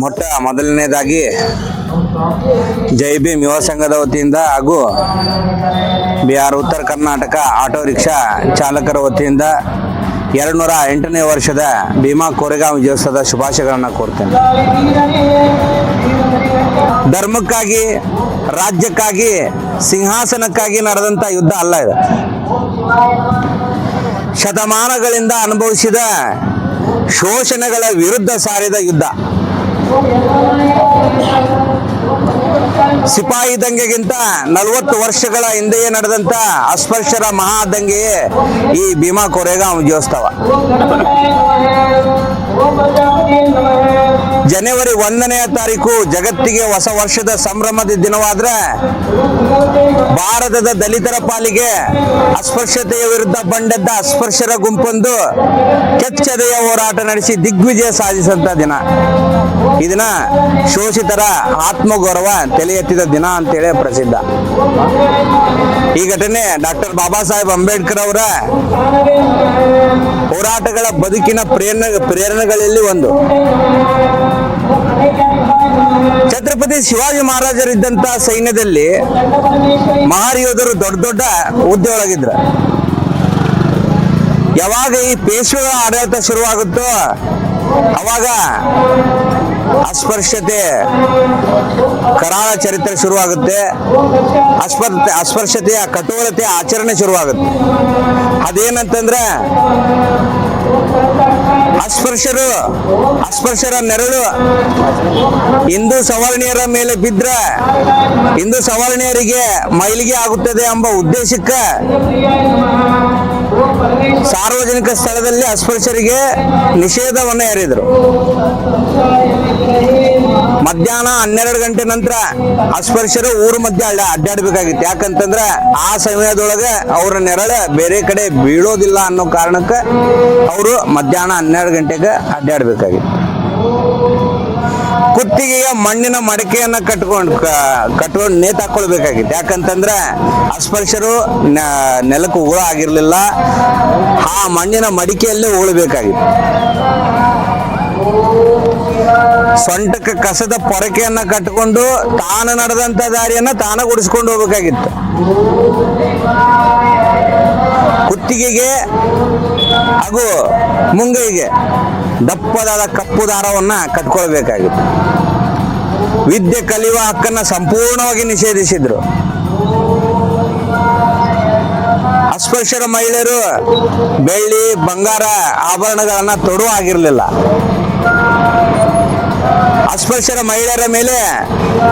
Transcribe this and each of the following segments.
ಮೊಟ್ಟ ಮೊದಲನೇದಾಗಿ ಜೈ ಭೀಮ್ ಯುವ ಸಂಘದ ವತಿಯಿಂದ ಹಾಗೂ ಬಿಹಾರ್, ಉತ್ತರ ಕರ್ನಾಟಕ ಆಟೋ ರಿಕ್ಷಾ ಚಾಲಕರ ವತಿಯಿಂದ ಎರಡು ನೂರ ಎಂಟನೇ ವರ್ಷದ ಭೀಮಾ ಕೋರೆಗಾಂವ್ ವಿಜಯೋತ್ಸವದ ಶುಭಾಶಯಗಳನ್ನು ಕೋರ್ತೇನೆ. ಧರ್ಮಕ್ಕಾಗಿ, ರಾಜ್ಯಕ್ಕಾಗಿ, ಸಿಂಹಾಸನಕ್ಕಾಗಿ ನಡೆದಂಥ ಯುದ್ಧ ಅಲ್ಲ ಇದು. ಶತಮಾನಗಳಿಂದ ಅನುಭವಿಸಿದ ಶೋಷಣೆಗಳ ವಿರುದ್ಧ ಸಾರಿದ ಯುದ್ಧ. ಸಿಪಾಯಿ ದಂಗೆಗಿಂತ ನಲವತ್ತು ವರ್ಷಗಳ ಹಿಂದೆಯೇ ನಡೆದಂತ ಅಸ್ಪೃಶ್ಯರ ಮಹಾ ದಂಗೆಯೇ ಈ ಭೀಮಾ ಕೊರೆಗಾಂವ್ ಜೋಸ್ತವ ಜನವರಿ ಒಂದನೆಯ ತಾರೀಕು ಜಗತ್ತಿಗೆ ಹೊಸ ವರ್ಷದ ಸಂಭ್ರಮದ ದಿನವಾದ್ರೆ ಭಾರತದ ದಲಿತರ ಪಾಲಿಗೆ ಅಸ್ಪೃಶ್ಯತೆಯ ವಿರುದ್ಧ ಬಂಡೆದ್ದ ಅಸ್ಪೃಶ್ಯರ ಗುಂಪೊಂದು ಕೆಚ್ಚದೆಯ ಹೋರಾಟ ನಡೆಸಿ ದಿಗ್ವಿಜಯ ಸಾಧಿಸಂತ ದಿನ. ಈ ದಿನ ಶೋಷಿತರ ಆತ್ಮಗೌರವ ತಲೆ ಎತ್ತಿದ ದಿನ ಅಂತೇಳಿ ಪ್ರಸಿದ್ಧ. ಈ ಘಟನೆ ಡಾಕ್ಟರ್ ಬಾಬಾ ಸಾಹೇಬ್ ಅಂಬೇಡ್ಕರ್ ಅವರ ಹೋರಾಟಗಳ ಬದುಕಿನ ಪ್ರೇರಣ, ಪ್ರೇರಣೆಗಳಲ್ಲಿ ಒಂದು. ಛತ್ರಪತಿ ಶಿವಾಜಿ ಮಹಾರಾಜರಿದ್ದಂತ ಸೈನ್ಯದಲ್ಲಿ ಮಹಾರಿಯೋಧರು ದೊಡ್ಡ ದೊಡ್ಡ ಹುದ್ದೆ ಒಳಗಿದ್ರ ಯಾವಾಗ ಈ ಪೇಶ್ವೆಗಳ ಆಡಳಿತ ಶುರುವಾಗುತ್ತೋ ಅವಾಗ ಅಸ್ಪೃಶ್ಯತೆ, ಕರಾಳ ಚರಿತ್ರೆ ಶುರುವಾಗುತ್ತೆ. ಅಸ್ಪರ್ತೆ ಅಸ್ಪರ್ಶತೆಯ ಕಠೋರತೆ ಆಚರಣೆ ಶುರುವಾಗುತ್ತೆ. ಅದೇನಂತಂದ್ರೆ, ಅಸ್ಪೃಶ್ಯರು, ಅಸ್ಪೃಶ್ಯರ ನೆರಳು, ಹಿಂದೂ ಸವರ್ಣೀಯರ ಮೇಲೆ ಬಿದ್ದರೆ ಹಿಂದೂ ಸವರ್ಣೀಯರಿಗೆ ಮೈಲಿಗೆ ಆಗುತ್ತದೆ ಎಂಬ ಉದ್ದೇಶಕ್ಕೆ ಸಾರ್ವಜನಿಕ ಸ್ಥಳದಲ್ಲಿ ಅಸ್ಪೃಶ್ಯರಿಗೆ ನಿಷೇಧವನ್ನು ಹೇರಿದರು. ಮಧ್ಯಾಹ್ನ ಹನ್ನೆರಡು ಗಂಟೆ ನಂತರ ಅಸ್ಪೃಶ್ಯರು ಊರು ಮಧ್ಯೆ ಅಡ್ಡ ಅಡ್ಡಾಡ್ಬೇಕಾಗಿತ್ತು. ಯಾಕಂತಂದ್ರೆ ಆ ಸಮಯದೊಳಗೆ ಅವರ ನೆರಳು ಬೇರೆ ಕಡೆ ಬೀಳೋದಿಲ್ಲ ಅನ್ನೋ ಕಾರಣಕ್ಕೆ ಅವರು ಮಧ್ಯಾಹ್ನ ಹನ್ನೆರಡು ಗಂಟೆಗೆ ಅಡ್ಡಾಡ್ಬೇಕಾಗಿತ್ತು. ಕುತ್ತಿಗೆಯ ಮಣ್ಣಿನ ಮಡಕೆಯನ್ನ ಕಟ್ಕೊಂಡು ಕಟ್ಕೊಂಡು ನೇತ್ ಹಾಕೊಳ್ಬೇಕಾಗಿತ್ತು. ಯಾಕಂತಂದ್ರೆ ಅಸ್ಪರ್ಶರು ನೆಲಕ್ಕೆ ಉಗುಳ ಆಗಿರ್ಲಿಲ್ಲ. ಆ ಮಣ್ಣಿನ ಮಡಿಕೆಯಲ್ಲೇ ಉಳಬೇಕಾಗಿತ್ತು. ಸೊಂಟಕ್ಕೆ ಕಸದ ಪೊರಕೆಯನ್ನ ಕಟ್ಟಿಕೊಂಡು ತಾನು ನಡೆದಂತ ದಾರಿಯನ್ನ ತಾನ ಗುಡಿಸ್ಕೊಂಡು ಹೋಗ್ಬೇಕಾಗಿತ್ತು. ಕುತ್ತಿಗೆಗೆ ಹಾಗೂ ಮುಂಗೈಗೆ ದಪ್ಪದಾದ ಕಪ್ಪು ದಾರವನ್ನು ಕಟ್ಕೊಳ್ಬೇಕಾಗಿತ್ತು. ವಿದ್ಯೆ ಕಲಿಯುವ ಹಕ್ಕನ್ನ ಸಂಪೂರ್ಣವಾಗಿ ನಿಷೇಧಿಸಿದ್ರು. ಅಸ್ಪೃಶ್ಯರ ಮಹಿಳೆಯರು ಬೆಳ್ಳಿ ಬಂಗಾರ ಆಭರಣಗಳನ್ನ ತೊಡುವ ಆಗಿರಲಿಲ್ಲ. ಅಸ್ಪೃಶ್ಯರ ಮಹಿಳೆಯರ ಮೇಲೆ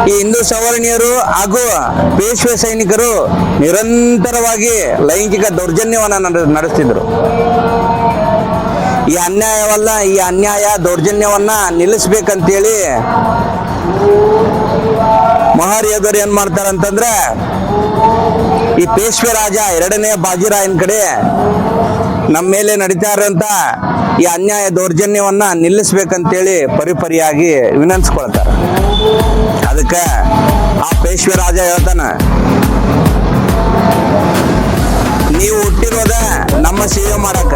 ಈ ಹಿಂದೂ ಸವರ್ಣೀಯರು ಹಾಗೂ ಪೇಶ್ವೆ ಸೈನಿಕರು ನಿರಂತರವಾಗಿ ಲೈಂಗಿಕ ದೌರ್ಜನ್ಯವನ್ನು ನಡೆ- ನಡೆಸ್ತಿದ್ರು. ಈ ಅನ್ಯಾಯವಲ್ಲ, ಈ ಅನ್ಯಾಯ ದೌರ್ಜನ್ಯವನ್ನ ನಿಲ್ಲಿಸ್ಬೇಕಂತೇಳಿ ಮಹಾರಿಯದವರು ಏನ್ ಮಾಡ್ತಾರಂತಂದ್ರೆ ಈ ಪೇಶ್ವೆ ರಾಜ ಎರಡನೇ ಬಾಜಿರಾಯನ್ ಕಡೆ ನಮ್ಮ ಮೇಲೆ ನಡೀತಾ ಇರೋಂಥ ಈ ಅನ್ಯಾಯ ದೌರ್ಜನ್ಯವನ್ನ ನಿಲ್ಲಿಸ್ಬೇಕಂತೇಳಿ ಪರಿಪರಿಯಾಗಿ ವಿನಂತಿಸ್ಕೊಳ್ತಾರ. ಅದಕ್ಕೆ ಆ ಪೇಶ್ವೆ ರಾಜ ಹೇಳ್ತಾನ, ನೀವು ಹುಟ್ಟಿರೋದ ನಮ್ಮ ಸೇವೆ ಮಾಡಕ,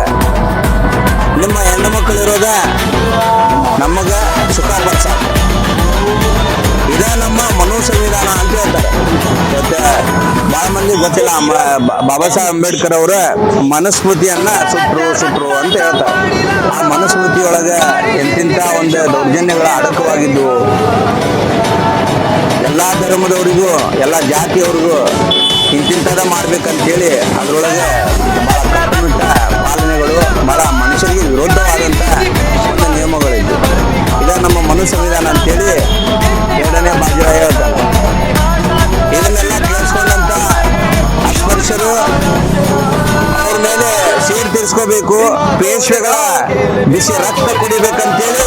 ನಿಮ್ಮ ಹೆಣ್ಣು ಮಕ್ಕಳು ಇರೋದ ನಮಗ ಸುಖ ನಮ್ಮ ಮನು ಸಂವಿಧಾನ ಅಂತ ಹೇಳ್ತಾರೆ. ಮತ್ತೆ ಬಹಳ ಮಂದಿ ಗೊತ್ತಿಲ್ಲ ಬಾಬಾ ಸಾಹೇಬ್ ಅಂಬೇಡ್ಕರ್ ಅವರ ಮನಸ್ಮೃತಿಯನ್ನ ಸುಟ್ರು ಸುಟ್ರು ಅಂತ ಹೇಳ್ತಾರೆ. ಆ ಮನುಸ್ಮೃತಿ ಒಳಗ ಎಂತಿಂತ ಒಂದು ದೌರ್ಜನ್ಯಗಳ ಅಡಕವಾಗಿದ್ದು ಎಲ್ಲಾ ಧರ್ಮದವರಿಗೂ, ಎಲ್ಲಾ ಜಾತಿಯವರಿಗೂ ಇಂತಿಂಥದ ಮಾಡ್ಬೇಕಂತೇಳಿ ಅದರೊಳಗೆ ಬಹಳ ಕಟ್ಟುನಿಟ್ಟ ಪಾಲನೆಗಳು ಬಹಳ ಮನುಷ್ಯರಿಗೆ ಸೀಟ್ ತೀರಿಸ್ಕೋಬೇಕು. ಪೇಶ್ವೆಗಳ ಬಿಸಿ ರಕ್ತ ಕುಡಿಬೇಕಂತೇಳಿ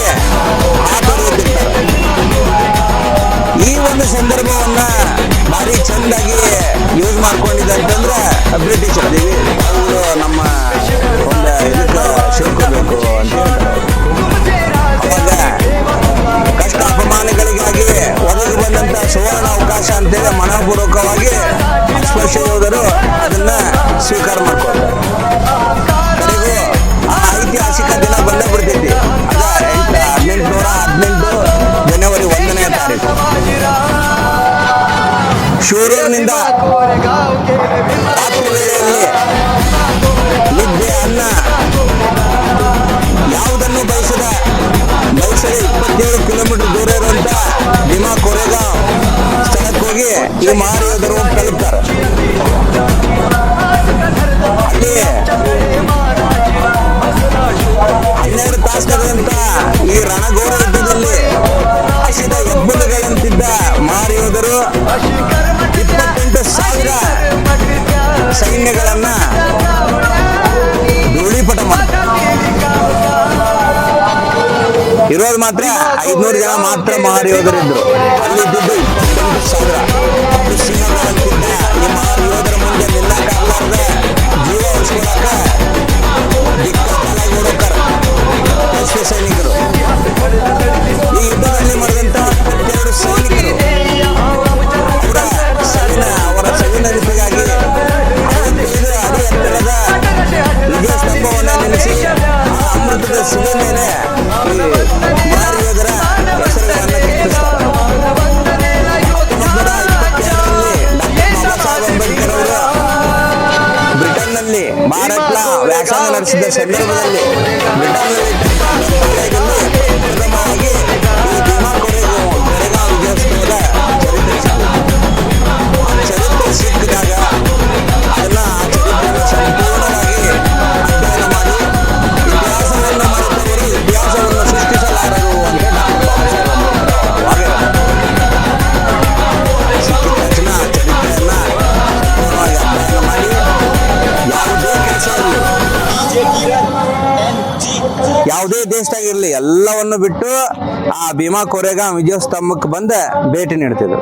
ಈ ಒಂದು ಸಂದರ್ಭವನ್ನ ಭಾರಿ ಚಂದಾಗಿ ಯೂಸ್ ಮಾಡ್ಕೊಂಡಿದ್ದೆ ಅಂತಂದ್ರೆ ಬ್ರಿಟಿಷರು ಅವರು ನಮ್ಮ ಒಂದು ಇದಕ್ಕೆ ಸೇರ್ಕೋಬೇಕು ಅಂತ ಅವಾಗ ಕಷ್ಟ ಅಪಮಾನಗಳಿಗಾಗಿ ಒದಗಿ ಬಂದಂತ ಸುವರ್ಣ ಅವಕಾಶ ಅಂತೇಳಿ ಮನಪೂರ್ವಕವಾಗಿ ಸ್ಪರ್ಶ ಯೋಧರು ವೇಳೆಯಲ್ಲಿ ನಿದ್ದೆ ಅನ್ನ. ಯಾವುದನ್ನು ಬಯಸದ? ಬಹುಶಃ ಇಪ್ಪತ್ತೇಳು ಕಿಲೋಮೀಟರ್ ದೂರ ಇರುವಂತ ಭೀಮಾ ಕೊರೆಗಾಂವ್. ಸ್ಥಳಕ್ಕೆ ಹೋಗಿ ಈ ಮಹಾಯೋಧರು ತಲುಪ್ತಾರೆ. ಅಲ್ಲಿ ಹನ್ನೆರಡು ತಾಸುಗಳಂತ ಈ ರಣಘೋರ ಸೈನ್ಯಗಳನ್ನ ಧೂಳಿಪಟ ಇರೋದು ಮಾತ್ರ ಐದ್ನೂರು ಜನ ಮಾತ್ರ ಮಹಾಯೋಧರಿದ್ರು. ಅಲ್ಲಿ ದುಡ್ಡು ಸಾವಿರ. ಯೋಧರ ಮುಂದೆ ನಿಲ್ಲಕ್ಕಾಗಲಾರ್ದೆ ಜೀವ ಉಳಿಸ್ಕೊಳಕ ಬ್ರಿಟನ್ನಲ್ಲಿ ಭಾರತ್ನ ಯಾವುದೇ ಆಗಿರಲಿ ಎಲ್ಲವನ್ನು ಬಿಟ್ಟು ಆ ಭೀಮಾ ಕೊರೆಗಾಂವ್ ವಿಜಯ ಸ್ತಂಭಕ್ಕೆ ಬಂದ ಭೇಟಿ ನೀಡ್ತಿದ್ರು.